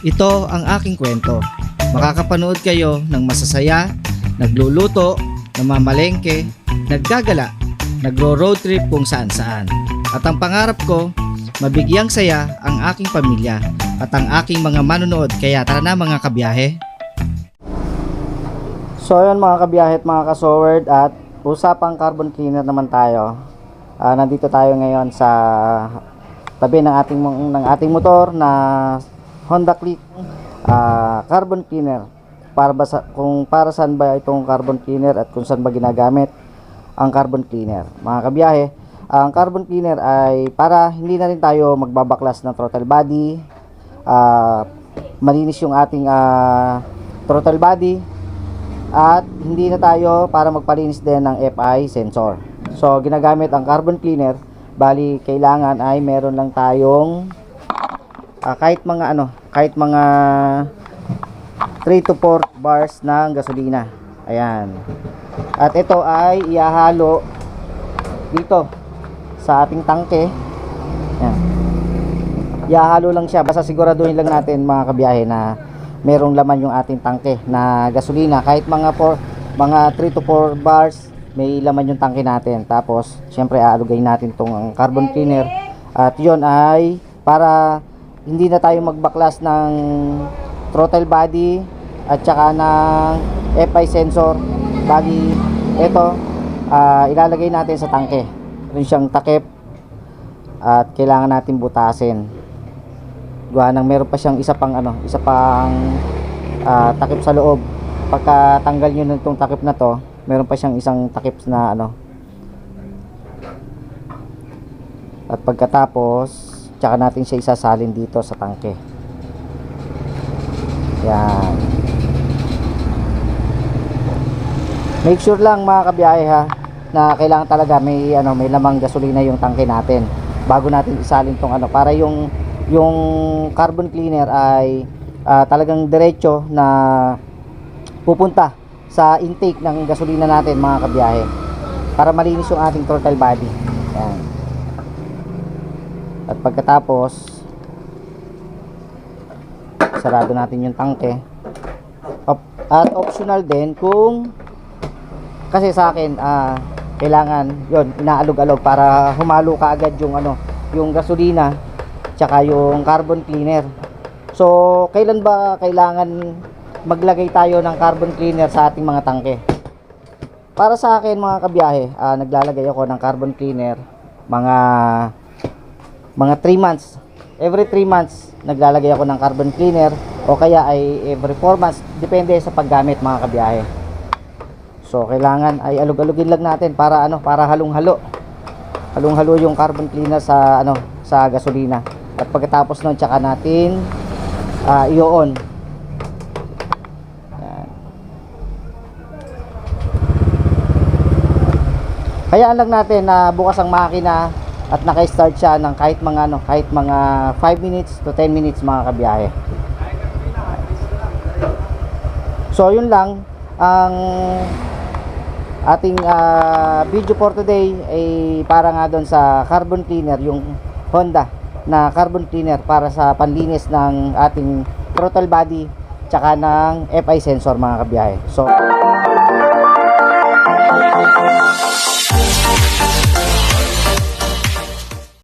Ito ang aking kwento. Makakapanood kayo ng masasaya, nagluluto, namamalengke, naggagala, nagro-road trip kung saan saan. At ang pangarap ko, mabigyang saya ang aking pamilya at ang aking mga manonood kaya tara na mga kabiyahe. So ayun mga kabiyahe at mga kasoward at usapang carbon cleaner naman tayo. Ah, nandito tayo ngayon sa tabi ng ating ng ating motor na Honda Click ah, carbon cleaner. Para ba sa, kung para saan ba itong carbon cleaner at kung saan ba ginagamit ang carbon cleaner. Mga kabiyahe, ang carbon cleaner ay para hindi na rin tayo magbabaklas ng throttle body, ah, malinis yung ating ah, throttle body, at hindi na tayo para magpalinis din ng FI sensor. So, ginagamit ang carbon cleaner, bali kailangan ay meron lang tayong ah, kahit mga ano, kahit mga 3 to 4 bars ng gasolina. Ayan. At ito ay iahalo dito sa ating tangke. Ayan. Iahalo lang siya. Basta siguraduhin lang natin mga kabiyahe na merong laman yung ating tangke na gasolina. Kahit mga 4, mga 3 to 4 bars, may laman yung tangke natin. Tapos, syempre aalugay natin tong carbon cleaner. At yon ay para hindi na tayo magbaklas ng throttle body at saka ng FI sensor. Bali, ito, ah, ilalagay natin sa tangke. Meron siyang takip at kailangan natin butasin gawa ng meron pa siyang isa pang ano, isa pang ah, takip sa loob. Pagka tanggal niyo nitong takip na to, meron pa siyang isang takip na ano. At pagkatapos, tsaka natin siya isasalin dito sa tangke. Yan. Make sure lang mga kabiyahe ha na kailangan talaga may ano may lamang gasolina yung tangke natin bago natin isalin tong ano para yung yung carbon cleaner ay ah, talagang diretso na pupunta sa intake ng gasolina natin mga kabiyahe para malinis yung ating throttle body yan at pagkatapos sarado natin yung tangke Op- at optional din kung kasi sa akin ah, kailangan yon inaalog-alog para humalo ka agad yung ano yung gasolina tsaka yung carbon cleaner. So, kailan ba kailangan maglagay tayo ng carbon cleaner sa ating mga tangke? Para sa akin mga kabiyahe, ah, naglalagay ako ng carbon cleaner mga mga 3 months. Every 3 months naglalagay ako ng carbon cleaner o kaya ay every 4 months depende sa paggamit mga kabiyahe. So, kailangan ay alug-alugin lang natin para ano, para halong-halo. Halong-halo yung carbon cleaner sa ano, sa gasolina. At pagkatapos nun, tsaka natin ah, i-on. Hayaan lang natin na bukas ang makina at naka-start siya ng kahit mga ano, kahit mga 5 minutes to 10 minutes mga kabiyahe. So, yun lang ang ating ah, video for today ay para nga doon sa carbon cleaner yung Honda na carbon cleaner para sa panlinis ng ating throttle body tsaka ng FI sensor mga kabiyahe. So